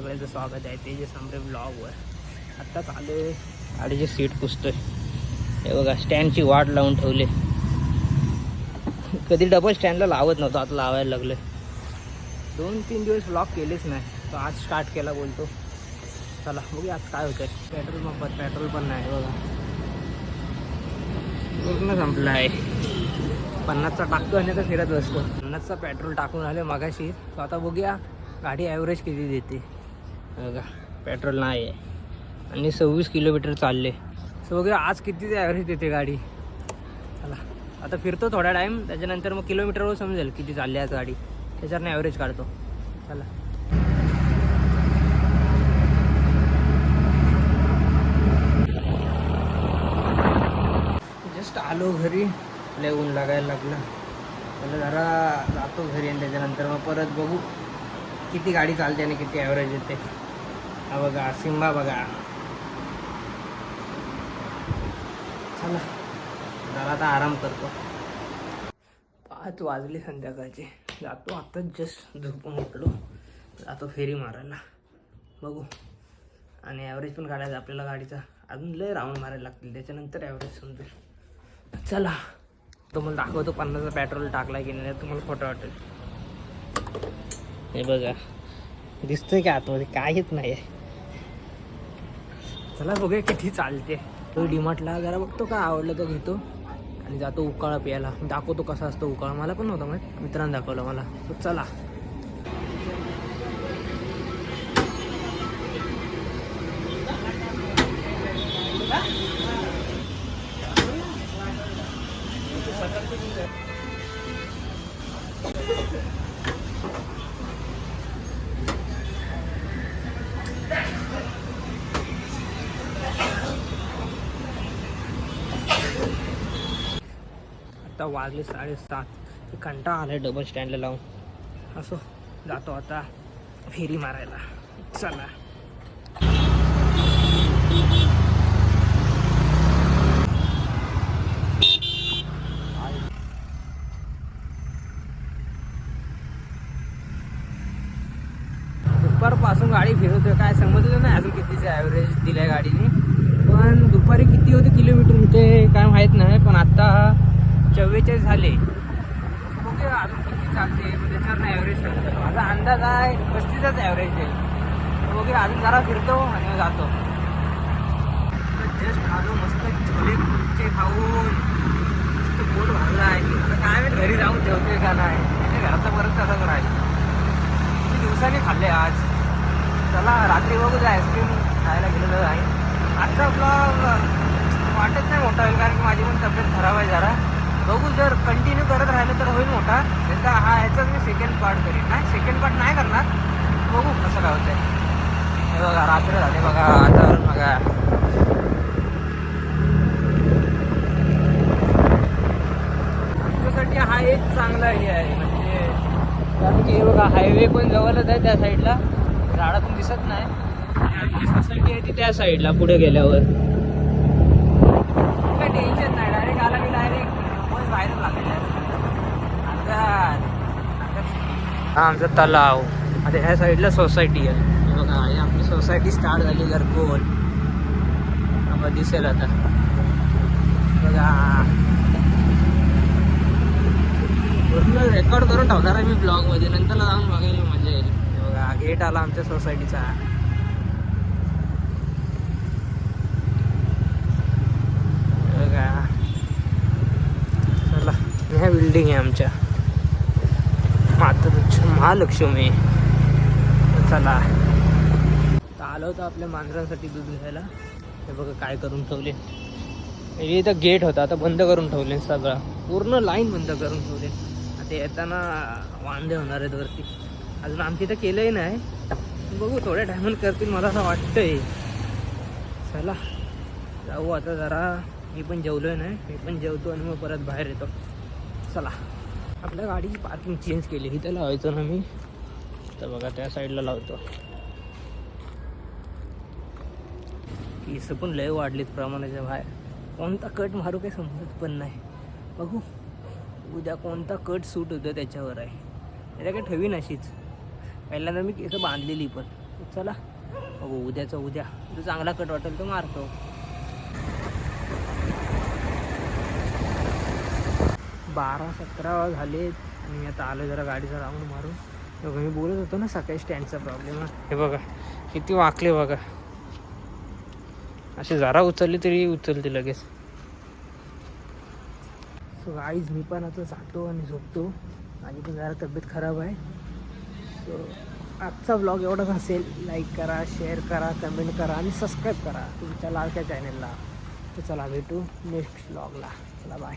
सगळ्यांचं स्वागत आहे. ते जे सांबरे ब्लॉगवर आत्ता आत्ताच आले गाडीचे सीट पुसतोय. हे बघा स्टँडची वाट लावून ठेवले. कधी डबल स्टँडला लावत नव्हतं आता लावायला लागलं दोन तीन दिवस ब्लॉग केलेच नाही. तो आज स्टार्ट केला बोलतो. चला बघूया आज काय होतं पेट्रोल पंपात पेट्रोल पण नाही बघा. पूर्ण संपलं आहे पन्नासचा टाकतो आणि आता फिरत बसतो. पन्नासचा पेट्रोल टाकून आले मगाशी. तो आता बघूया गाडी ॲव्हरेज किती देते. बघा पेट्रोल नाही आहे. आणि सव्वीस किलोमीटर चालले. सो बघा आज किती ॲव्हरेज देते गाडी. चला आता फिरतो थोडा टाईम त्याच्यानंतर मग किलोमीटरवर समजेल किती चालली आज गाडी. त्याच्यावरनं ॲव्हरेज काढतो. चला. जस्ट आलो घरी. लय ऊन लागायला लागलं. त्याला जरा जातो घरी आणि त्याच्यानंतर मग परत बघू. किती गाडी चालते आणि किती ॲव्हरेज येते. हा बघा सिम्बा बघा. चला जरा आता आराम करतो. पाच वाजले संध्याकाळचे. जातो आता जस्ट झोपून उठलो. जातो फेरी मारायला. बघू. आणि ॲव्हरेज पण काढायचं आपल्याला गाडीचा अजून लय राऊंड मारायला लागतील. त्याच्यानंतर ॲव्हरेज समजेल. चला. तुम्हाला दाखवतो पन्नासचा पेट्रोल टाकला की नाही तुम्हाला खोटं वाटेल. हे बघा. दिसतंय का आतमध्ये? काहीच नाही आहे चला बघूया किती चालते. तो डिमार्टला जरा बघतो का आवडलं तर घेतो. आणि जातो उकाळा प्यायला. दाखवतो कसा असतो उकाळा. मला पण नव्हता माहीत. मित्रांनी दाखवलं मला. चला. आता वाजले साडेसात. कंटा आलाय डबल स्टँडला लावून. असो जातो आता फेरी मारायला. चला. दुपारपासून गाडी फिरवतोय. काय समजलं नाही अजून कितीचं ॲव्हरेज दिलंय गाडीने. पण दुपारी किती होते किलोमीटर होते काय माहीत नाही. पण आत्ता चव्वेचाळीस झाले. बघूया अजून किती चालते त्याच्यावर ॲव्हरेज सांगतो माझा अंदाज आहे पस्तीसच ॲव्हरेज देईल तर बघूया अजून जरा फिरतो आणि जातो. जस्ट आलो मस्त छोले कुलचे खाऊन. मस्त पोट भरला आहे आता काय मी घरी जाऊन जेवतोय का नाही. म्हणजे परत तसंच राहील किती दिवसाने खाल्ले आज. चला रात्री बघू आईस्क्रीम खायला गेलेलो आहे. आजचा आपला वाटत नाही मोठा होईल कारण की माझी पण तब्येत खराब आहे जरा. बघू जर कंटिन्यू करत राहिलं तर होईल मोठा. त्याचा तर हा ह्याचाच मी सेकंड पार्ट करीन. नाही सेकंड पार्ट नाही करणार. बघू कसं काय होतंय. हे बघा रात्र झाले बघा आता बघा. आमच्यासाठी हा एक चांगला हे आहे म्हणजे कारण की हे बघा हायवे पण जवळच आहे त्या साईडला झाडातून दिसत नाही. आणि आमची सोसायटी आहे ती त्या साईडला पुढे गेल्यावर. काय टेन्शन नाही. हा आमचा तलाव. आता ह्या साईडला सोसायटी आहे. बघा हे आपली सोसायटी स्टार्ट झाली घरकोल. आम्हाला दिसेल आता. बघा. पूर्ण रेकॉर्ड करून ठेवणार आहे मी ब्लॉगमध्ये नंतर जाऊन बघायला मजा येईल. बघा गेट आला आमच्या सोसायटीचा बघा. चला ह्या बिल्डिंग आहे आमच्या. महालक्ष्मी. चला. तर आलो होतो आपल्या मांजरांसाठी दूध घ्यायला. हे बघा काय करून ठेवले. हे इथं गेट होता आता बंद करून ठेवले सगळं. पूर्ण लाईन बंद करून ठेवले. आता येताना वांदे होणार आहेत वरती. अजून आमची इथं केलंही नाही. बघू थोड्या टायमात करतील मला असं वाटतंय. चला. जाऊ आता जरा. मी पण जेवलोय नाही मी पण जेवतो आणि मग परत बाहेर येतो. चला. आपल्या गाडीची पार्किंग चेंज केली इथं लावायचं ना मी. तर बघा त्या साईडला लावतो. केस पण लय वाढलीत प्रमाणाच्या बाहेर. कोणता कट मारू काही समजत पण नाही. बघू. उद्या कोणता कट सूट होतो त्याच्यावर आहे. त्याला काही ठेवीन अशीच. पहिल्यांदा मी इथं बांधलेली पण. चला. बघू उद्याचा उद्या. जो चांगला कट वाटेल तो मारतो. बारा सतरा झाले आणि मी आता आलो जरा गाडीचा राऊंड मारून. बघा मी बोलत होतो ना सकाळी स्टँडचा प्रॉब्लेम हे बघा किती वाकले बघा. असे जरा उचलले तरी उचलते लगेच. सो आईज मी पण आता जातो आणि झोपतो. माझी पण जरा तब्येत खराब आहे. सो आजचा ब्लॉग एवढाच असेल. लाईक करा शेअर करा कमेंट करा आणि सबस्क्राईब करा. तुमच्या लाडक्या चॅनलला तर चला भेटू नेक्स्ट ब्लॉगला चला बाय